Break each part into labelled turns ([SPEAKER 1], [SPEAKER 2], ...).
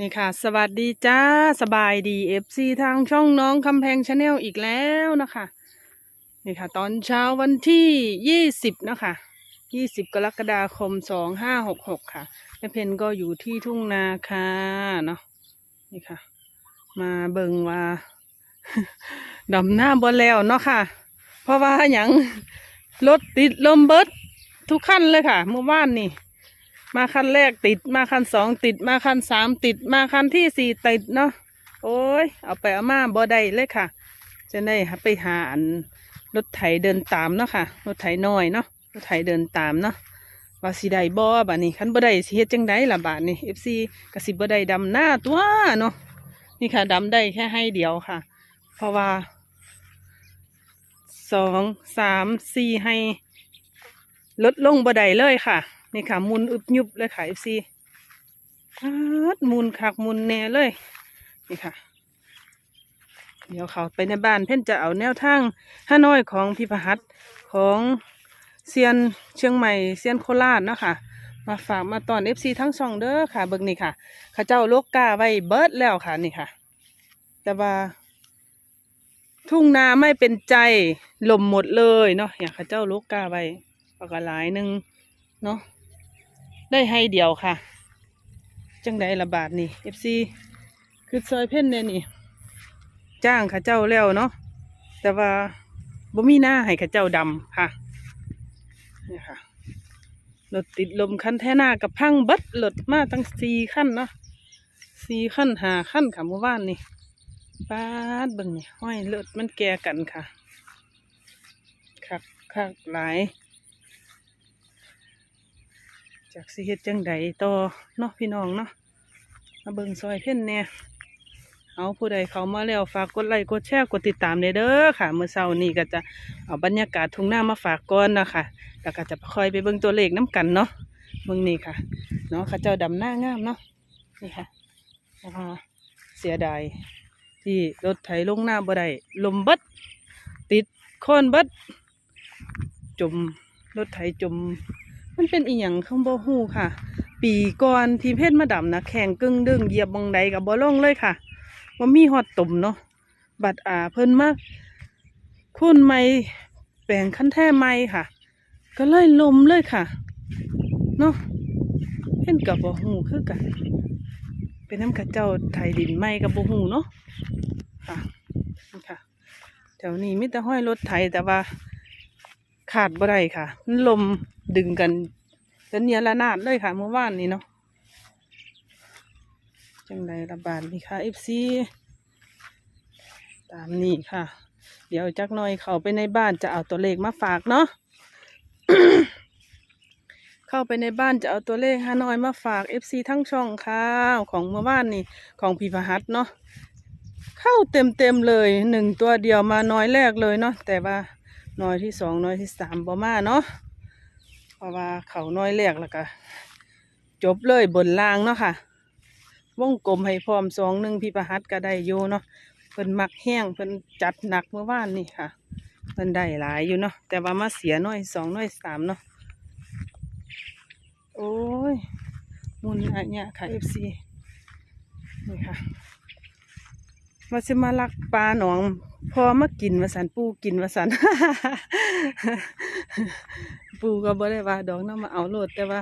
[SPEAKER 1] นี่ค่ะ สวัสดีจ้า สบายดีเอฟซีทางช่องน้องคำแพงชาแนลอีกแล้วนะคะ นี่ค่ะ ตอนเช้าวันที่ยี่สิบนะคะยี่สิบกรกฎาคมสองห้าหกหกค่ะแม่เพนก็อยู่ที่ทุ่งนาค่ะเนาะนี่ค่ะ มาเบิงว่าดำหน้าบนแล้วเนาะค่ะ เพราะว่าอย่างรถติดลมเบิดทุกขั้นเลยค่ะ เมื่อวานนี่ มาคันแรกติดมาคันสองติดมาคันสามติดมาคันที่สี่ติดเนาะโอ้ย เอาไปเอามาบ่ได้เลยค่ะ จะได้ไปหาอันรถไถเดินตามเนาะค่ะรถไถน้อยเนาะรถไถเดินตามเนาะว่าสิได้บ่บาดนี้คันบ่ได้สิเฮ็ดจังไดล่ะบาดนี้ FC ก็สิบ่ได้ดำหน้าตัวเนาะนี่ค่ะดำได้แค่ให้เดียวค่ะ เพราะว่าสองสามสี่ให้ลดลงบ่ได้เลยค่ะ นี่ค่ะมุนอึบยุบเลยค่ะเอฟซีมุนคักมุนแน่เลย นี่ค่ะ เดี๋ยวเขาไปในบ้านเพ่นจะเอาแนวทางห้าน้อยของพิพหัสของเซียนเชียงใหม่เซียนโคราชเนาะค่ะมาฝากมาตอนเอฟซีทั้งสองเด้อค่ะ เบิ่งนี่ค่ะข้าเจ้าโลกกาไว้เบิดแล้วค่ะนี่ค่ะ แต่ว่า ทุ่งนาไม่เป็นใจลมหมดเลยเนาะอย่างข้าเจ้าโลกกาไว้ปากหลายหนึ่งเนาะ ได้ให้เดียวค่ะ จังไดละบาทนี่เอฟซีคือซอยเพ่นเนี่ยนี่ จ้างข้าเจ้าแล้วเนาะแต่ว่าบ่มีหน้าให้ข้าเจ้าดำค่ะนี่ค่ะรถติดลมคันแท่หน้ากับพังบัดรถมาตั้งสี่ขั้นเนาะสี่ขั้นหาขั้นค่ะเมื่อวานนี่ปาดบิ่งนี่ห้อยรถมันแก่กันค่ะคักคักหลาย จากสิเฮ็ดจังใดต่อเนาะพี่น้องเนาะมาเบิ่งซอยเพ่นเนี่ยเอาผู้ใดเขามาแล้วฝากกดไลค์กดแชร์กดติดตามเด้อค่ะเมื่อเช้านี้ก็จะเอาบรรยากาศทุ่งหน้ามาฝากก่อนนะคะแล้วก็จะคอยไปเบิ่งตัวเลขน้กันเนาะเบิ่งนี่ค่ะเนาะข้าเจ้าดำหน้างามเนาะนี่ค่ะนะคะเสียดายที่รถไถลงหน้าบ่ได้ลมบิดติดโคนบิดจมรถไถจม มันเป็นอีหยังข้างบ่ฮู้ค่ะ ปีก่อนทีมเพชรมาดำนะแข่งกึ่งดึงเหยียบบังใดกับบ่ลงเลยค่ะว่ามีฮอดตุ่มเนาะบัดอ่าเพิ่นมาคุณไม่แปลงขั้นแท้ไม่ค่ะ ก็เลยลมเลยค่ะเนาะเห็นกับบ่ฮู้คือกัน เป็นน้ำกระเจ้าไทยดินไม่กับบ่ฮู้เนาะค่ะนี่ค่ะแถวนี้มีแต่ห้อยรถไถแต่ว่าขาดบ่ได้ค่ะลม ดึงกันจนเนียระนาดเลยค่ะเมื่อวานนี้เนาะจังใดระบาดนี่ค่ะ FC ตามนี้ค่ะ เดี๋ยวจักหน่อยเข้าไปในบ้านจะเอาตัวเลขมาฝากเนาะเข้าไปในบ้านจะเอาตัวเลขฮานอยมาฝาก FC ทั้งช่องค่ะของเมื่อวานนี่ของพีพหัสเนาะเข้าเต็มเต็มเลยหนึ่งตัวเดียวมาน้อยแรกเลยเนาะแต่ว่าน้อยที่สองน้อยที่สามบ่มาเนาะ เพราะว่าเขาน้อยแรกแล้วก็จบเลยบนล่างเนาะค่ะ วงกลมให้พร้อมสองหนึ่งพี่ประหัดก็ได้อยู่เนาะเพิ่นมักแห้งเพิ่นจัดหนักเมื่อวานนี่ค่ะเพิ่นได้หลายอยู่เนาะแต่ว่ามาเสียน้อยสองน้อยสามเนาะโอ้ยมุนอะเนี่ยค่ะเอฟซีนี่ค่ะว่าสิมาลักปลาหนอง พอมากินมาสันปูกินมาสัน ปูก็บ่ได้ว่าดอกน้ำมาเอาโลดแต่ว่า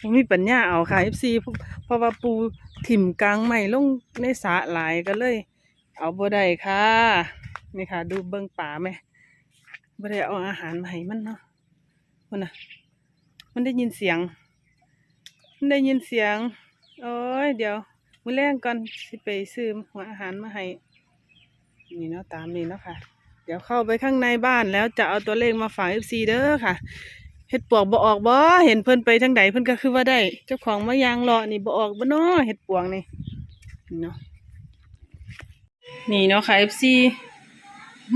[SPEAKER 1] ผมมีปัญญาเอาค่ะ FC เพราะว่าปูถิ่มกลางไม่ลงในสระหลายก็เลย เอาบ่ได้ค่ะ นี่ค่ะ ดูเบิ่งป่าไหมบ่ได้เอาอาหารมาให้มันเนาะคนน่ะมันได้ยินเสียง มันได้ยินเสียง โอ้ยเดี๋ยวมือแรงก่อนสิไปซื้อหัวอาหารมาให้นี่เนาะตามนี้เนาะค่ะ เดี๋ยวเข้าไปข้างในบ้านแล้วจะเอาตัวเลขมาฝาก FC เด้อค่ะ เห็ดปวกบ่ออกบ่เห็นเพิ่นไปทางใดเพิ่นก็คือว่าได้ เจ้าของมายางรอนี่บ่ออกบ่เนาะเห็ดปวงนี่เนาะนี่เนาะค่ะ FC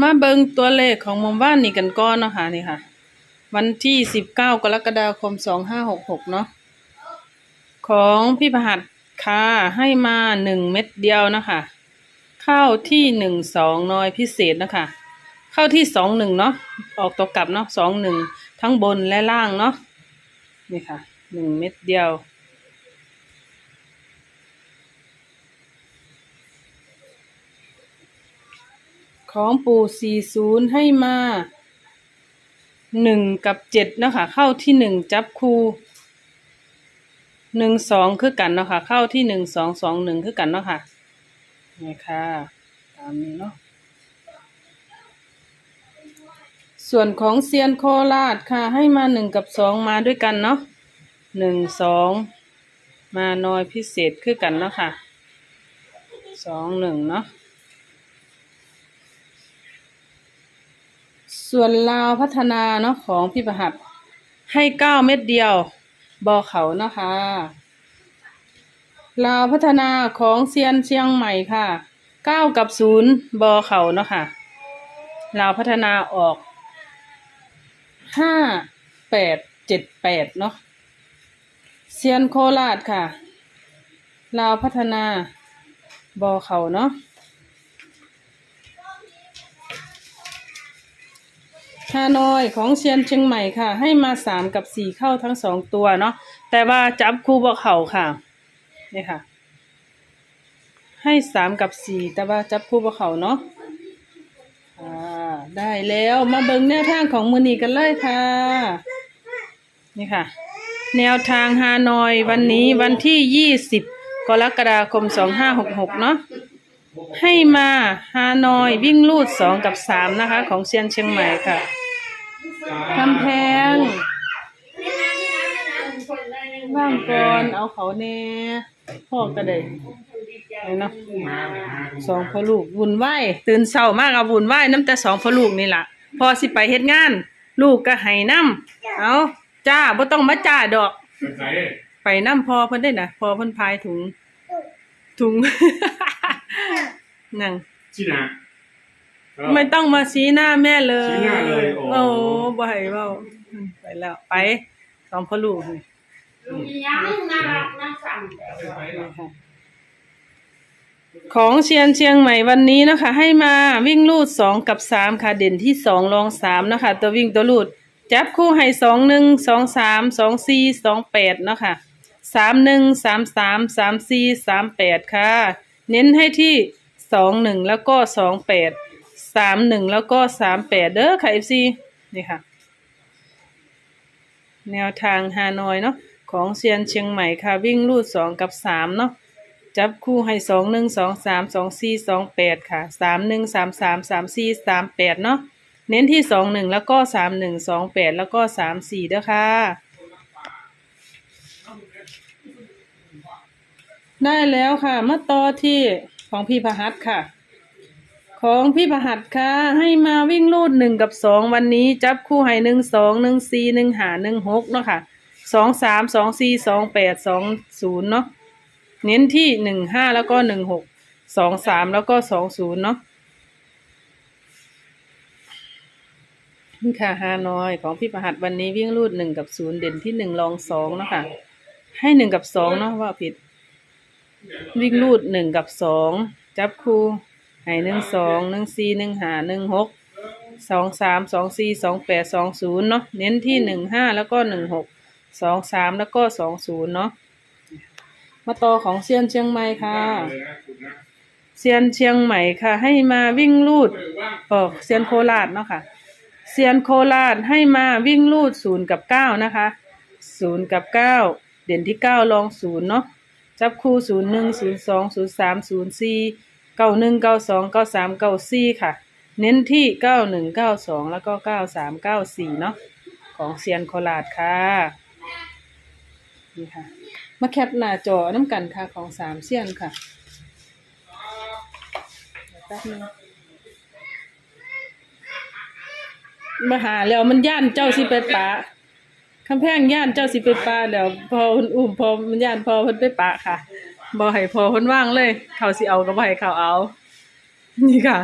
[SPEAKER 1] มาเบิ่งตัวเลขของหมุมบ้านนี่กันก่อนเนาะค่ะนี่ค่ะ วันที่สิบเก้ากรกฎาคมสองห้าหกหกเนาะของพี่ประหัดค่ะให้มาหนึ่งเม็ดเดียวนะคะเข้าที่หนึ่งสองน้อยพิเศษนะคะ เข้าที่สองหนึ่งเนาะออกตัวกลับเนาะสองหนึ่ง ทั้งบนและล่างเนาะนี่ค่ะหนึ่งเม็ดเดียว ของปูสี่ศูนย์ให้มาหนึ่งกับเจ็ดนะคะ เข้าที่หนึ่งจับคูหนึ่งสองคือกันเนาะคะ่ะ เข้าที่หนึ่งสองสองหนึ่งคือกันเนาะคะ่ะนี่ค่ะ ตามนี้เนาะ ส่วนของเซียนโคราชค่ะ ให้มาหนึ่งกับสองมาด้วยกันเนาะหนึ่งสองมาน้อยพิเศษคือกันเนาะค่ะสองหนึ่งเนาะส่วนลาวพัฒนาเนาะของพี่ประหัตให้เก้าเม็ดเดียวบอเขานะคะลาวพัฒนาของเซียนเชียงใหม่ค่ะเก้ากับศูนย์บอเขาเนาะค่ะลาวพัฒนาออก ห้าแปดเจ็ดแปดเนาะเซียนโคราชค่ะ ลาวพัฒนาบอเขาเนาะฮานอยของเชียนเชียงใหม่ค่ะ ให้มาสามกับสี่เข้าทั้งสองตัวเนาะแต่ว่าจับคู่บ่เขาค่ะนี่ค่ะ ให้สามกับสี่แต่ว่าจับคู่บ่เขาเนาะ ได้แล้วมาเบิ่งแนวทางของมือนีกันเลยค่ะ นี่ค่ะ แนวทางฮานอยวันนี้วันที่ยี่สิบกรกฎาคมสองห้าหกหกเนาะให้มาฮานอยวิ่งลูดสองกับสามนะคะ ของเซียนเชียงใหม่ค่ะกำแพงว่างก่อนเอาเขาแน่พ่อก็ได้ เอาเนาะสองพ่อลูกวุ่นวายตื่นเช้ามากเอาวุ่นวายน้ำแต่สองพ่อลูกนี่ล่ะ พอสิไปเฮ็ดงาน ลูกก็ให้น้ำเอาจ้าบ่ต้องมาจ้าดอก
[SPEAKER 2] เป็นไง
[SPEAKER 1] ไปน้ำพอเพิ่นได้นะพอเพิ่นพายถุง ถุง นั่ง
[SPEAKER 2] ชินะ
[SPEAKER 1] ไม่ต้องมาชี้หน้าแม่เลย
[SPEAKER 2] ชี้หน้าเลยโอ้
[SPEAKER 1] โอ้บ่ให้เว้าอืมไปแล้วไปสองพ่อลูกนี่
[SPEAKER 3] ยังน่ารักน่าสั่ง
[SPEAKER 1] ค่ะ ของเชียนเชียงใหม่วันนี้นะคะ ให้มาวิ่งลูดสองกับสามค่ะเด่นที่สองรองสามนะคะ ตัววิ่งตัวลูดจับคู่ให้สองหนึ่งสองสามสองสี่สองแปดเนาะค่ะสามหนึ่งสามสามสามสี่สามแปดค่ะ เน้นให้ที่สองหนึ่งแล้วก็สองแปดสามหนึ่งแล้วก็สามแปดเด้อค่ะเอฟซีนี่ค่ะ แนวทางฮานอยเนาะของเซียนเชียงใหม่ค่ะวิ่งลูดสองกับสามเนาะ จับคู่ให้สองหนึ่งสองสามสองสี่สองแปดค่ะสามหนึ่งสามสามสามสี่สามแปดเนาะเน้นที่สองหนึ่งแล้วก็สามหนึ่งสองแปดแล้วก็สามสี่เด้อค่ะ ได้แล้วค่ะ มาต่อที่ของพี่พหัสค่ะ ของพี่พหัสค่ะ ให้มาวิ่งลูดหนึ่งกับสองวันนี้ จับคู่ให้หนึ่งสองหนึ่งสี่หนึ่งหาหนึ่งหกเนาะค่ะสองสามสองสี่สองแปดสองศูนย์เนาะ เน้นที่หนึ่งห้าแล้วก็หนึ่งหกสองสามแล้วก็สองศูนย์เนาะนี่ค่ะฮานอยของพี่ประหัสวันนี้วิ่งลูดหนึ่งกับศูนย์เด่นที่หนึ่งรองสองเนาะค่ะ ให้หนึ่งกับสองเนาะว่าผิด วิ่งลูดหนึ่งกับสองจับคู่ให้หนึ่งสองหนึ่งสี่หนึ่งหาหนึ่งหกสองสามสองสี่สองแปดสองศูนย์เนาะเน้นที่หนึ่งห้าแล้วก็หนึ่งหกสองสามแล้วก็สองศูนย์เนาะ มาต่อของเซียนเชียงใหม่ค่ะ เซียนเชียงใหม่ค่ะ ให้มาวิ่งลูดเออเซียนโคราชเนาะค่ะ เซียนโคราชให้มาวิ่งลูดศูนย์กับเก้านะคะศูนย์กับเก้าเด่นที่เก้าลองศูนย์เนาะจับคู่ศูนย์หนึ่งศูนย์สองศูนย์สามศูนย์สี่เก้าหนึ่งเก้าสองเก้าสามเก้าสี่ค่ะ เน้นที่เก้าหนึ่งเก้าสองแล้วก็เก้าสามเก้าสี่เนาะของเซียนโคราชค่ะนี่ค่ะ มาแคปหน้าจอน้ำกันค่ะของสามเซียนค่ะแป๊บนึงมาหาแล้วมันย่านเจ้าสิไปปะคำแพงย่านเจ้าสิไปปลาเดี๋ยวพอเพิ่นอุ้มพอมันย่านพอเพิ่นไปปะค่ะบ่ให้พอเพิ่นว่างเลย เขาสิเอาก็บ่ให้เขาเอา นี่ค่ะ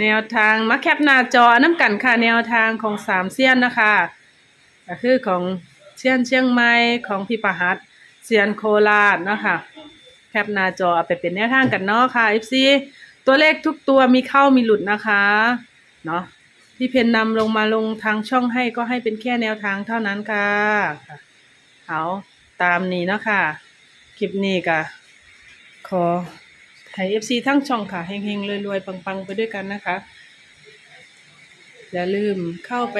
[SPEAKER 1] แนวทางมาแคปหน้าจอน้ำกันค่ะแนวทางของสามเซียนนะคะก็คือของ เซียนเชียงใหม่ของพี่ประหัตเซียนโคราชเนาะค่ะแคปหน้าจอเอาไปเป็นแนวทางกันเนาะค่ะ FC ตัวเลขทุกตัวมีเข้ามีหลุดนะคะเนาะที่เพนนำลงมาลงทางช่องให้ก็ให้เป็นแค่แนวทางเท่านั้นค่ะค่ะเอาตามนี้เนาะค่ะ คลิปนี้ก็ขอให้ให้เอฟซีทั้งช่องค่ะเฮงๆรวยๆ ปังๆ ไปด้วยกันนะคะ อย่าลืมเข้าไป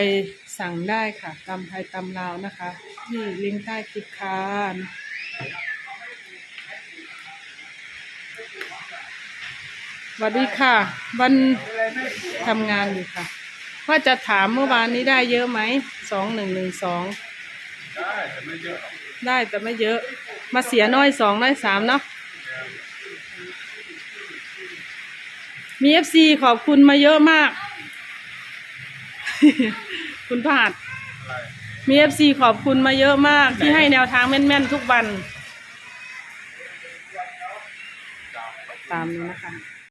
[SPEAKER 1] สั่งได้ค่ะตำไทยตำลาวนะคะ ที่ลิงก์ใต้คลิปค่ะสวัสดีค่ะ วันทำงานอยู่ค่ะ ว่าจะถามเมื่อวานนี้ได้เยอะไหมสองหนึ่งหนึ่งสอง
[SPEAKER 2] ได้แต่ไม่เยอะ
[SPEAKER 1] ได้แต่ไม่เยอะ มาเสียน้อยสองน้อยสามเนาะมีเอฟซีขอบคุณมาเยอะมาก คุณพาด
[SPEAKER 2] อะไร
[SPEAKER 1] มีเอฟซีขอบคุณมาเยอะมากที่ให้แนวทางแม่นๆทุกวัน ตามนี้นะคะ